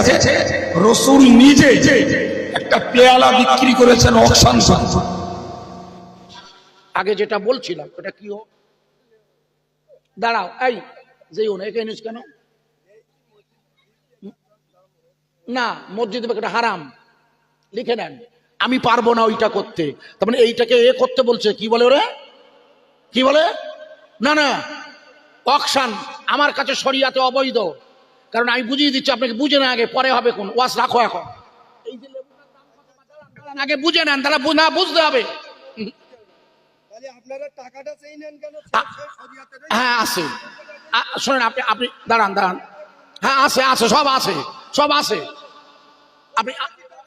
আছে নিজে একটা বিক্রি করেছেন আগে যেটা বলছিলাম, ওটা কি ও দাঁড়াও, এই না এখানে কেন? না, মসজিদে হারাম, লিখে নেন। আমি পারব না ওইটা করতে। তার মানে এইটাকে এ করতে বলছে, কি বলে ওরে? কি বলে? না না, অকশান, আমার কাছে শরিয়াতে অবৈধ। কারণ আমি বুঝিয়ে দিচ্ছি আপনাকে বুঝে না আগে পরে হবে কোন। ওয়াশ রাখো এখন। এই যে আগে বুঝে নেন তারা না বুঝতে হবে। হ্যাঁ আছে। শোনেন আপনি আপনি দাঁড়ান দাঁড়ান। হ্যাঁ আছে আছে সব আছে সব আছে। আপনি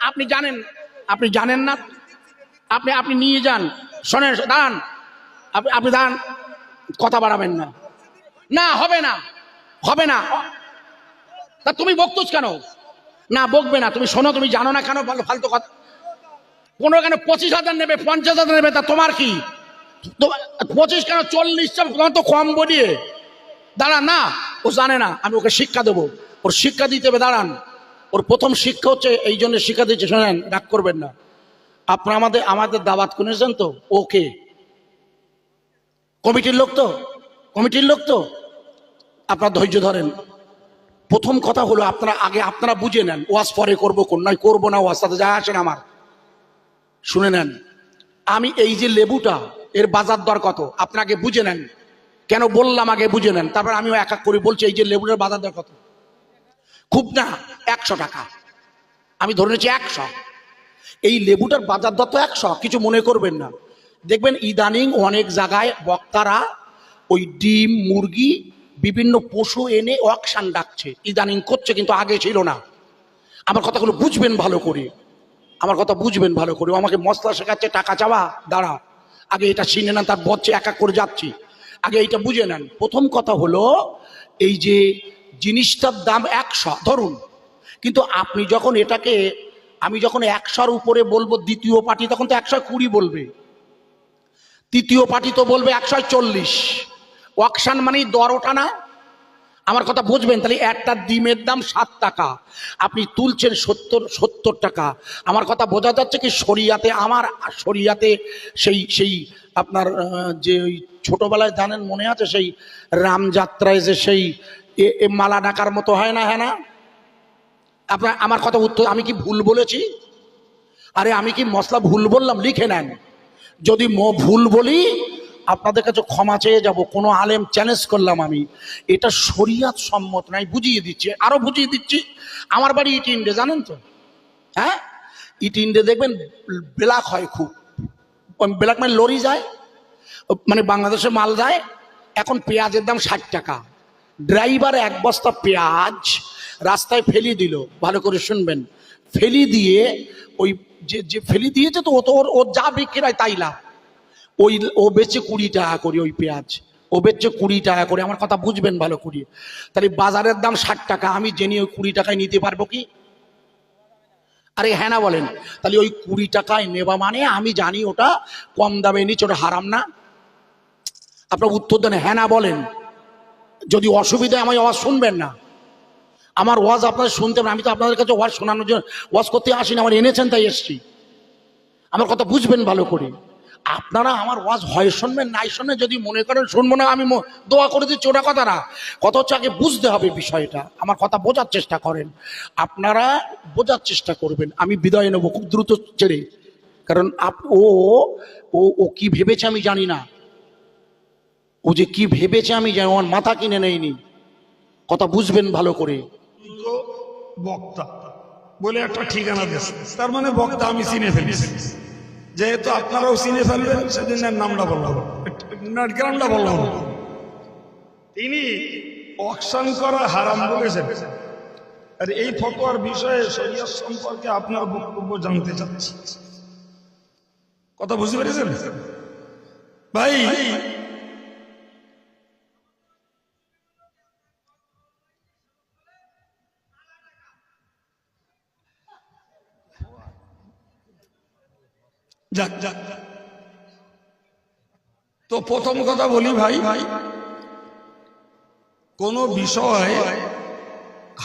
আপনি জানেন আপনি জানেন না? আপনি আপনি নিয়ে যান। শোনেন দাঁড়ান। আপনি আপনি দাঁড়ান। কথা বাড়াবেন না। না হবে না হবে না। তা তুমি বকতুস কেন? না, বকবে না। তুমি শোনো, তুমি জানো না কেন? ফালতু কথা। পনেরো কেন? পঁচিশ হাজার নেবে, পঞ্চাশ হাজার নেবে, তা তোমার কি? পঁচিশ কেন? চল্লিশ তোমার তো কম বলিয়ে। দাঁড়ান, না, ও জানে না, আমি ওকে শিক্ষা দেবো। ওর শিক্ষা দিতে হবে, দাঁড়ান। ওর প্রথম শিক্ষা হচ্ছে, এই জন্য শিক্ষা দিচ্ছে, শোনেন ডাক করবেন না। আপনারা আমাদের আমাদের দাবাত করেছেন তো? ওকে কমিটির লোক তো? কমিটির লোক তো? আপনার ধৈর্য ধরেন। প্রথম কথা হলো আপনারা আগে আপনারা বুঝে নেন, ওয়াজ পরে করব কোন, নয় করব না ওয়াজ, তাতে যায় আসেন আমার। শুনে নেন, আমি এই যে লেবুটা, এর বাজার দর কত? আপনাকে বুঝে নেন। কেন বললাম আগে বুঝে নেন? তারপর আমিও এক এক করে বলছি, এই যে লেবুটার বাজার দর কত? খুব না, একশো টাকা। আমি ধরে নিচ্ছি একশো। এই লেবুটার বাজার দর তো একশো, কিছু মনে করবেন না। দেখবেন ইদানিং অনেক জায়গায় বক্তারা ওই ডিম, মুরগি বিভিন্ন পশু এনে অকশান ডাকছে। ইদানিং করছে কিন্তু আগে ছিল না। আমার কথাগুলো বুঝবেন ভালো করে। আমার কথা বুঝবেন ভালো করে। আমাকে মশলা শেখাচ্ছে, টাকা চাওয়া, দাঁড়া। আগে এটা চিনে নেন, তার বচ্ছে এক এক করে যাচ্ছি। আগে এইটা বুঝে নেন। প্রথম কথা হলো, এই যে জিনিসটার দাম একশো, ধরুন। কিন্তু আপনি যখন এটাকে, আমি যখন একশোর উপরে বলব দ্বিতীয় পার্টি, তখন তো একশো কুড়ি বলবে। তৃতীয় পার্টি তো বলবে একশো চল্লিশ। ওয়াকশান মানেই দর ওঠা না? আমার কথা বুঝবেন? তাহলে একটা ডিমের দাম সাত টাকা। আপনি তুলছেন সত্তর সত্তর টাকা। আমার কথা বোঝা যাচ্ছে কি শরিয়াতে, আমার শরিয়াতে সেই সেই আপনার যে ওই ছোটোবেলায় জানেন মনে আছে সেই রামযাত্রায় যে সেই এ- মালা ডাকার মতো হয় না হ্যাঁ না? আপনার, আমার কথা উত্তর, আমি কি ভুল বলেছি? আরে আমি কি মশলা ভুল বললাম? লিখে নেন। যদি ম ভুল বলি আপনাদের কাছে ক্ষমা চেয়ে যাব, কোনো আলেম চ্যালেঞ্জ করলাম আমি। এটা শরিয়াত সম্মত নাই বুঝিয়ে দিচ্ছি। আরও বুঝিয়ে দিচ্ছি, আমার বাড়ি ইট ইন্ডে, জানেন তো? হ্যাঁ? ইট ইন্ডে দেখবেন, ব্ল্যাক হয় খুব। ব্ল্যাক মানে লরি যায় মানে বাংলাদেশে মাল যায়, এখন পেঁয়াজের দাম ষাট টাকা। ড্রাইভার এক বস্তা পেঁয়াজ রাস্তায় ফেলি দিল, ভালো করে শুনবেন। ফেলি দিয়ে, ওই যে যে ফেলি দিয়েছে তো, ও তো ওর ওর যা বিক্রি হয় তাই লাভ। ওই, ও বেচে কুড়ি টাকা করে ওই পেঁয়াজ। ও বেচছে কুড়ি টাকা করে, আমার কথা বুঝবেন ভালো করে। তাহলে বাজারের দাম ষাট টাকা, আমি জেনে ওই কুড়ি টাকায় নিতে পারব কি? আরে হ্যাঁ না বলেন। তাহলে ওই কুড়ি টাকায় নেবা মানে আমি জানি ওটা কম দামে নিচ্ছে ওটা হারাম না। আপনার উত্তর দেন হ্যাঁ না বলেন। যদি অসুবিধা হয় আমার আওয়াজ শুনবেন না। আমার ওয়াজ আপনাদের শুনতে আমি তো আপনাদের কাছে ওয়াজ শোনানোর জন্য ওয়াজ করতে আসিনি, আমার এনেছেন তাই এসছি। আমার কথা বুঝবেন ভালো করে। আপনারা আমার ওয়াজ হয় শুনবেন, নাই শুনবেন, যদি মনে করেন শুনব না, আমি দোয়া করে দিচ্ছি ওটা কথা না কথা হচ্ছে আগে বুঝতে হবে বিষয়টা। আমার কথা বোঝার চেষ্টা করেন। আপনারা বোঝার চেষ্টা করবেন। আমি বিদায় নেব খুব দ্রুত ছেড়ে কারণ আপ- ও ও ও কি ভেবেছে আমি জানি না। ও যে কি ভেবেছে আমি জানি আমার মাথা কিনে নেয়নি। কথা বুঝবেন ভালো করে। বক্তা বলে একটা ঠিকানা দিয়েছে। তার মানে বক্তা আমি চিনে ফেলেছি। যেহেতু আপনারাও চিনে ফেলবেন সেদিন নামটা বললাম গ্রামটা বললাম। তিনি অকশান করা হারাম বলেছেন। আর এই ফটোয়ার বিষয়ে শরীয়ত সম্পর্কে আপনার বক্তব্য জানতে চাচ্ছি। কথা বুঝতে পেরেছেন? ভাই যাক যাক। তো প্রথম কথা বলি ভাই ভাই কোন বিষয়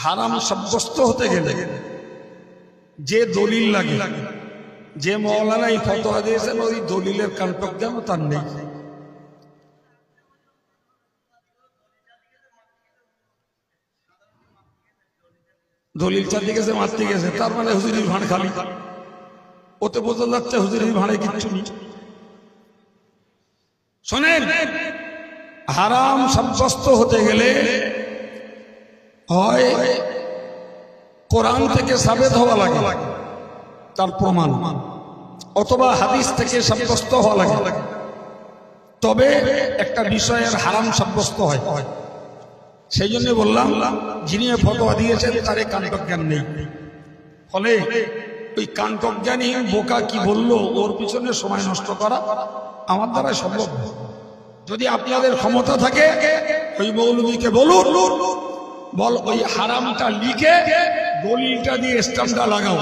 হারাম সাব্যস্ত হতে গেলে যে দলিল লাগে, যে মৌলানা এই ফতোয়া দিয়েছেন ওই দলিলের কান্তজ্ঞান তার নেই দলিল চালিয়ে গেছে মারতে গেছে, তার মানে হুজুরির ভাঁড় খালি ওতে বোঝা যাচ্ছে হুজুরির ভাঁড়ে কিচ্ছু নেই। শোনেন, হারাম সাব্যস্ত হতে গেলে হয় কোরআন থেকে সাবেত হওয়া লাগে, তার প্রমাণ। অথবা হাদিস থেকে সাব্যস্ত হওয়া লাগে। তবে একটা বিষয়ের হারাম সাব্যস্ত হয়। সেই জন্য বললাম, যিনি এ ফতোয়া দিয়েছেন তার কান্তক জ্ঞান নেই। ফলে ওই কান্তক জ্ঞানী বোকা কি বলল, ওর পিছনে সময় নষ্ট করা আমার দ্বারা সম্ভব যদি আপনাদের ক্ষমতা থাকে, ওই মৌলবীকে বলুন, বল ওই হারামটা লিখে দলিলটা দিয়ে স্টাম্পটা লাগাও।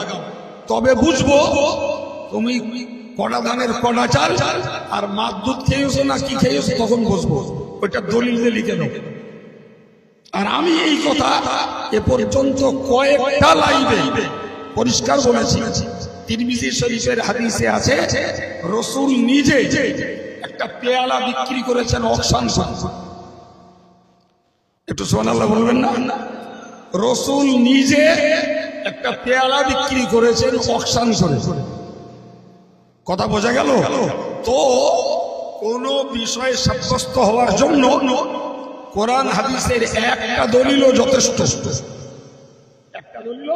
তবে বুঝব তুমি কড়া ধানের কড়া চাল আর মাছ দুধ খেয়েছো না কি খেয়েছো তখন বুঝব। ওইটা দলিল দিয়ে লিখে দাও আর আমি এই কথা এ পর্যন্ত কয়েকটা লাইভে পরিষ্কার বলেছি। তিরমিজি শরীফের হাদিসে আছে, রসুল নিজে একটা পেয়ালা বিক্রি করেছেন অকশান একটু সোনাল্লাহ বলবেন না? রসুল নিজে একটা পেয়ালা বিক্রি করেছেন অকশান করে কথা বোঝা গেল? তো কোন বিষয়ে সাব্যস্ত হওয়ার জন্য কোরআন হাদিসের একটা দলিল যথেষ্ট। একটা দলিল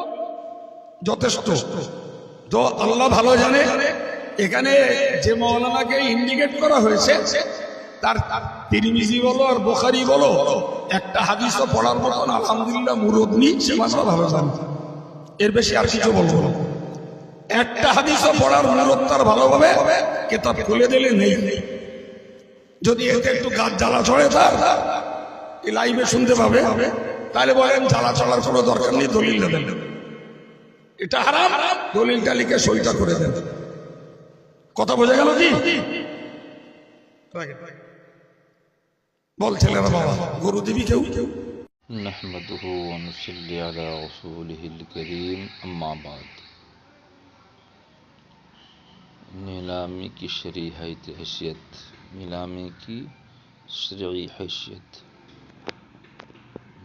যথেষ্ট। তো আল্লাহ ভালো জানে, এখানে যে মৌলানাকে ইন্ডিকেট করা হয়েছে, তার তিরমিজি বলো আর বোখারি বলো, একটা হাদিসও পড়ার মতন আলহামদুলিল্লাহ মুরব্বী সে মাসা ভালো জানে। এর বেশি আর কিছু বলব না। একটা হাদিসও পড়ার মুরত তার ভালোভাবে কেতাব খুলে দিলে নেই। যদি এতে একটু গাছ জ্বালা চড়ে তার লাইভে শুনতে পাবে, তাহলে বলেন জ্বালা চলার কোনো দরকার নেই, দলিল দেবেন। এটা হারাম দলিলটা লিখে সইটা করে দেন কথা বোঝা গেল কি বল ছেলেরা বাবা গরু দিবি কেউ কেউ نحمده ونصلي على رسوله الكريم أما بعد नीलामी की शरी हैसियत नीलामी की शरी हैसियत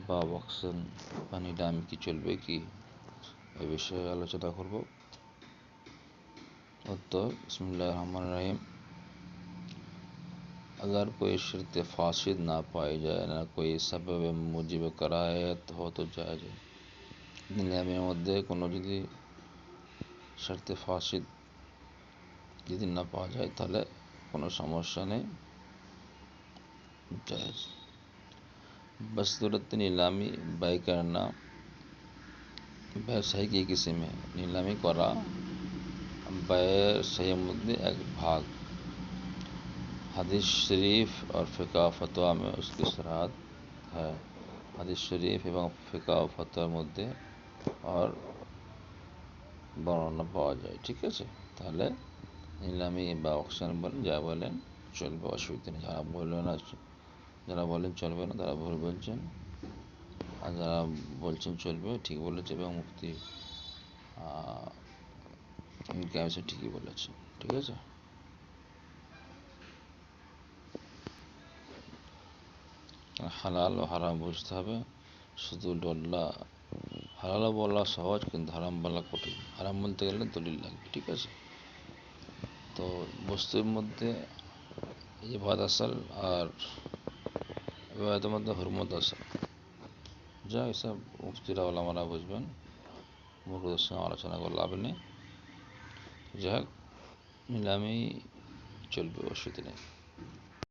বা অকশন বা নিলামি কি চলবে কি এ বিষয়ে আলোচনা করব উত্তর বিসমুল্লাহ রহমান রহিম अगर कोई शर्त फासिद ना पाई जाए না कोई सबब মুজিব করায়ত हो तो জায়েজ নিলামের মধ্যে কোনো যদি শর্তে ফাসিদ যদি না পাওয়া যায় তাহলে কোনো সমস্যা নেই জায়েজ बस सूरत नीलामी ব্যয় करना ব্যবসায়িক এই কিসিমে নিলামি করা ব্যয়ের সেই মধ্যে এক ভাগ हदीस शरीफ और फ़िका फतवा में उसकी सराहत है হাদিস শরীফ এবং ফিকা ও ফতোয়ার মধ্যে আর বর্ণনা পাওয়া যায় ঠিক আছে তাহলে নিলামি বা অকশন বলেন যা বলেন চলবে অসুবিধা নেই যারা বলবে না যারা বলেন চলবে না তারা ভুল বলছেন আর যারা বলছেন চলবে ঠিক বলেছে এবং মুক্তি ইনকামসে ঠিকই বলেছে, ঠিক আছে? হালাল ও হারাম বুঝতে হবে, শুধু ডল্লা, হালাল বলা সহজ কিন্তু হারাম বলা কঠিন, হারাম বলতে গেলে দলিল লাগবে, ঠিক আছে? তো বস্তুর মধ্যে ইবাদ আসল আর ইবাদতের মধ্যে হরমত আসল। যা এসব মুফতিরা ওলামারা বুঝবেন। মুখদের সঙ্গে আলোচনা করে লাভ নেই। যাই হোক, নিলামেই চলবে অসুবিধা নেই